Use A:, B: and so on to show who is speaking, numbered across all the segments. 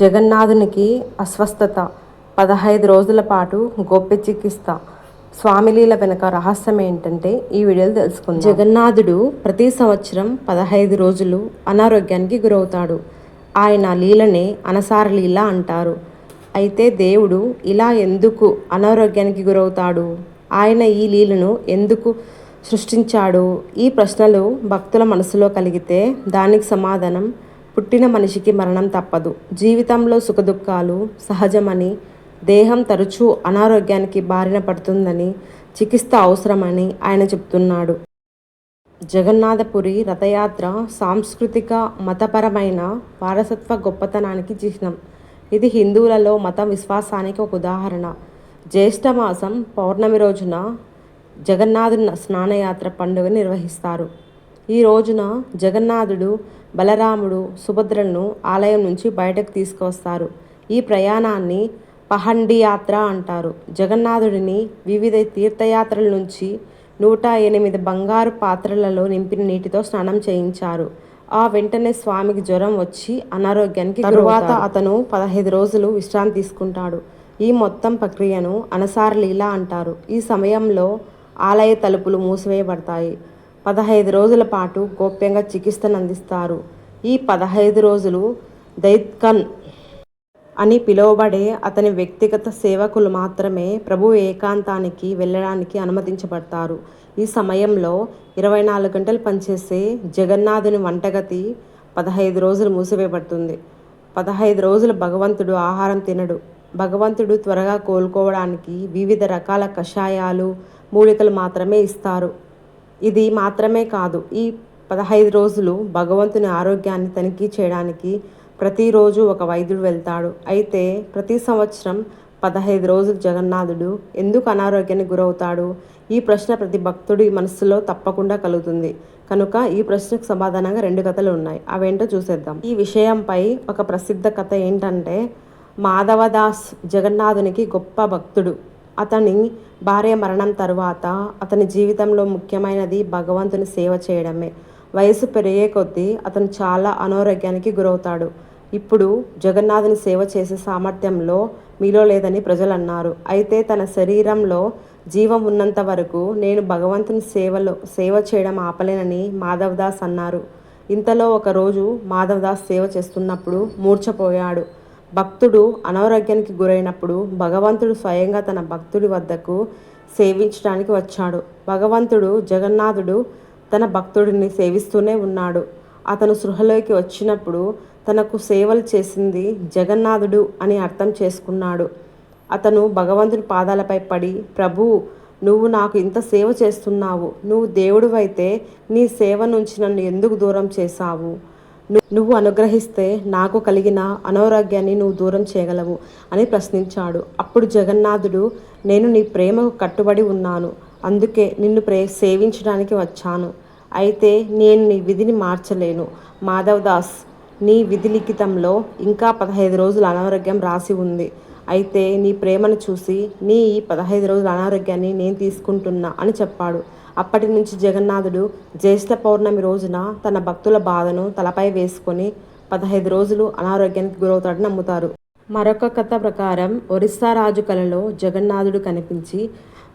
A: జగన్నాథునికి అస్వస్థత. పదహైదు రోజుల పాటు గోప్య చికిత్స. స్వామిలీల వెనుక రహస్యం ఏంటంటే ఈ వీడియోలు తెలుసుకుందాం. జగన్నాథుడు ప్రతి సంవత్సరం పదహైదు రోజులు అనారోగ్యానికి గురవుతాడు. ఆయన లీలనే అనసార లీల అంటారు. అయితే దేవుడు ఇలా ఎందుకు అనారోగ్యానికి గురవుతాడు? ఆయన ఈ లీలను ఎందుకు సృష్టించాడు? ఈ ప్రశ్నలు భక్తుల మనసులో కలిగితే దానికి సమాధానం పుట్టిన మనిషికి మరణం తప్పదు. జీవితంలో సుఖదుఖాలు సహజమని దేహం తరచూ అనారోగ్యానికి బారిన పడుతుందని చికిత్స అవసరమని ఆయన చెప్తున్నాడు. జగన్నాథపురి రథయాత్ర సాంస్కృతిక మతపరమైన వారసత్వ గొప్పతనానికి చిహ్నం. ఇది హిందువులలో మత విశ్వాసానికి ఒక ఉదాహరణ. జ్యేష్ఠమాసం పౌర్ణమి రోజున జగన్నాథుని స్నానయాత్ర పండుగ నిర్వహిస్తారు. ఈ రోజున జగన్నాథుడు బలరాముడు సుభద్రలను ఆలయం నుంచి బయటకు తీసుకువస్తారు. ఈ ప్రయాణాన్ని పహండి యాత్ర అంటారు. జగన్నాథుడిని వివిధ తీర్థయాత్రల నుంచి నూట ఎనిమిది బంగారు పాత్రలలో నింపిన నీటితో స్నానం చేయించారు. ఆ వెంటనే స్వామికి జ్వరం వచ్చి అనారోగ్యానికి తరువాత అతను పదహైదు రోజులు విశ్రాంతి తీసుకుంటాడు. ఈ మొత్తం ప్రక్రియను అనసార లీల అంటారు. ఈ సమయంలో ఆలయ తలుపులు మూసివేయబడతాయి. పదహైదు రోజుల పాటు గోప్యంగా చికిత్సను అందిస్తారు ఈ పదహైదు రోజులు దైత్కన్ అని పిలువబడే అతని వ్యక్తిగత సేవకులు మాత్రమే ప్రభు ఏకాంతానికి వెళ్ళడానికి అనుమతించబడతారు. ఈ సమయంలో ఇరవై నాలుగు గంటలు పనిచేసే జగన్నాథుని వంటగతి పదహైదు రోజులు మూసివేయబడుతుంది. పదహైదు రోజులు భగవంతుడు ఆహారం తినడు. భగవంతుడు త్వరగా కోలుకోవడానికి వివిధ రకాల కషాయాలు మూలికలు మాత్రమే ఇస్తారు. ఇది మాత్రమే కాదు ఈ పదహైదు రోజులు భగవంతుని ఆరోగ్యాన్ని తనిఖీ చేయడానికి ప్రతిరోజు ఒక వైద్యుడు వెళ్తాడు. అయితే ప్రతి సంవత్సరం పదహైదు రోజులు జగన్నాథుడు ఎందుకు అనారోగ్యానికి గురవుతాడు? ఈ ప్రశ్న ప్రతి భక్తుడి మనస్సులో తప్పకుండా కలుగుతుంది. కనుక ఈ ప్రశ్నకు సమాధానంగా రెండు కథలు ఉన్నాయి. అవేంటో చూసేద్దాం. ఈ విషయంపై ఒక ప్రసిద్ధ కథ ఏంటంటే మాధవదాస్ జగన్నాథునికి గొప్ప భక్తుడు. అతని భార్య మరణం తరువాత అతని జీవితంలో ముఖ్యమైనది భగవంతుని సేవ చేయడమే. వయసు పెరిగే కొద్దీ అతను చాలా అనారోగ్యానికి గురవుతాడు. ఇప్పుడు జగన్నాథుని సేవ చేసే సామర్థ్యంలో మీలో లేదని ప్రజలు అన్నారు అయితే తన శరీరంలో జీవం ఉన్నంత వరకు నేను భగవంతుని సేవలో సేవ చేయడం ఆపలేనని మాధవదాస్ అన్నారు. ఇంతలో ఒకరోజు మాధవదాస్ సేవ చేస్తున్నప్పుడు మూర్ఛపోయాడు. భక్తుడు అనారోగ్యానికి గురైనప్పుడు భగవంతుడు స్వయంగా తన భక్తుడి వద్దకు సేవించడానికి వచ్చాడు. భగవంతుడు జగన్నాథుడు తన భక్తుడిని సేవిస్తూనే ఉన్నాడు. అతను సృహలోకి వచ్చినప్పుడు తనకు సేవలు చేసింది జగన్నాథుడు అని అర్థం చేసుకున్నాడు. అతను భగవంతుని పాదాలపై పడి ప్రభు నువ్వు నాకు ఇంత సేవ చేస్తున్నావు. నువ్వు దేవుడివైతే నీ సేవ నుంచి నన్ను ఎందుకు దూరం చేశావు? నువ్వు అనుగ్రహిస్తే నాకు కలిగిన అనారోగ్యాన్ని నువ్వు దూరం చేయగలవు అని ప్రశ్నించాడు. అప్పుడు జగన్నాథుడు నేను నీ ప్రేమకు కట్టుబడి ఉన్నాను అందుకే నిన్ను ప్రే సేవించడానికి వచ్చాను. అయితే నేను నీ విధిని మార్చలేను. మాధవ్ దాస్ నీ విధి లిఖితంలో ఇంకా పదహైదు రోజుల అనారోగ్యం రాసి ఉంది. అయితే నీ ప్రేమను చూసి నీ ఈ పదహైదు రోజుల అనారోగ్యాన్ని నేను తీసుకుంటున్నా అని చెప్పాడు. అప్పటి నుంచి జగన్నాథుడు జ్యేష్ఠ పౌర్ణమి రోజున తన భక్తుల బాధను తలపై వేసుకొని పదహైదు రోజులు అనారోగ్యానికి గురవుతాడని నమ్ముతారు. మరొక కథ ప్రకారం ఒరిస్సా రాజు కలలో జగన్నాథుడు కనిపించి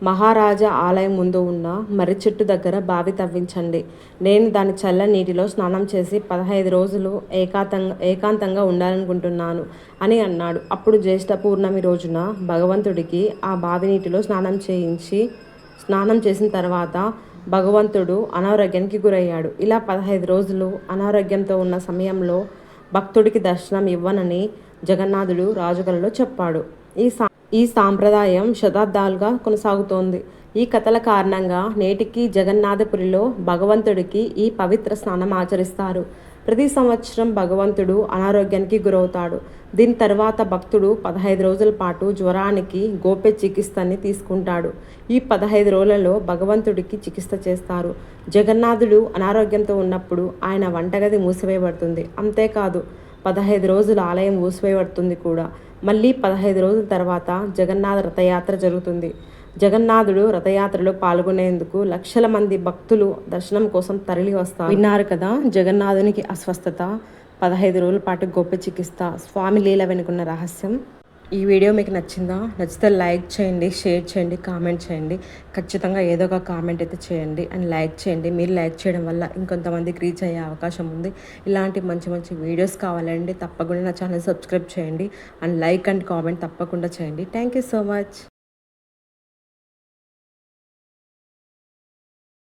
A: మహారాజా ఆలయం ముందు ఉన్న మర్రి చెట్టు దగ్గర బావి తవ్వించండి. నేను దాని చల్ల నీటిలో స్నానం చేసి పదహైదు రోజులు ఏకాంతంగా ఏకాంతంగా ఉండాలనుకుంటున్నాను అని అన్నాడు. అప్పుడు జ్యేష్ఠ పూర్ణమి రోజున భగవంతుడికి ఆ బావి నీటిలో స్నానం చేయించి స్నానం చేసిన తర్వాత భగవంతుడు అనారోగ్యానికి గురయ్యాడు. ఇలా పదహైదు రోజులు అనారోగ్యంతో ఉన్న సమయంలో భక్తుడికి దర్శనం ఇవ్వనని జగన్నాథుడు రాజుకలలో చెప్పాడు. ఈ సా ఈ సాంప్రదాయం శతాబ్దాలుగా కొనసాగుతోంది. ఈ కథల కారణంగా నేటికి జగన్నాథపురిలో భగవంతుడికి ఈ పవిత్ర స్నానం ఆచరిస్తారు. ప్రతి సంవత్సరం భగవంతుడు అనారోగ్యానికి గురవుతాడు. దీని తర్వాత భక్తుడు పదహైదు రోజుల పాటు జ్వరానికి గోప్య చికిత్సని తీసుకుంటాడు. ఈ పదహైదు రోజులలో భగవంతుడికి చికిత్స చేస్తారు. జగన్నాథుడు అనారోగ్యంతో ఉన్నప్పుడు ఆయన వంటగది మూసివేయబడుతుంది. అంతేకాదు పదహైదు రోజులు ఆలయం మూసివేయబడుతుంది కూడా. మళ్ళీ పదహైదు రోజుల తర్వాత జగన్నాథ రథయాత్ర జరుగుతుంది. జగన్నాథుడు రథయాత్రలో పాల్గొనేందుకు లక్షల మంది భక్తులు దర్శనం కోసం తరలి వస్తారు. విన్నారు కదా జగన్నాథునికి అస్వస్థత పదహైదు రోజుల పాటు గొప్ప చికిత్స స్వామి లీల వెనుకున్న రహస్యం. ఈ వీడియో మీకు నచ్చిందా? నచ్చితే లైక్ చేయండి షేర్ చేయండి కామెంట్ చేయండి. ఖచ్చితంగా ఏదో ఒక కామెంట్ అయితే చేయండి అండ్ లైక్ చేయండి. మీరు లైక్ చేయడం వల్ల ఇంకొంతమందికి రీచ్ అయ్యే అవకాశం ఉంది. ఇలాంటి మంచి మంచి వీడియోస్ కావాలండి తప్పకుండా నా ఛానల్ సబ్స్క్రైబ్ చేయండి. అండ్ లైక్ అండ్ కామెంట్ తప్పకుండా చేయండి. Thank you so much.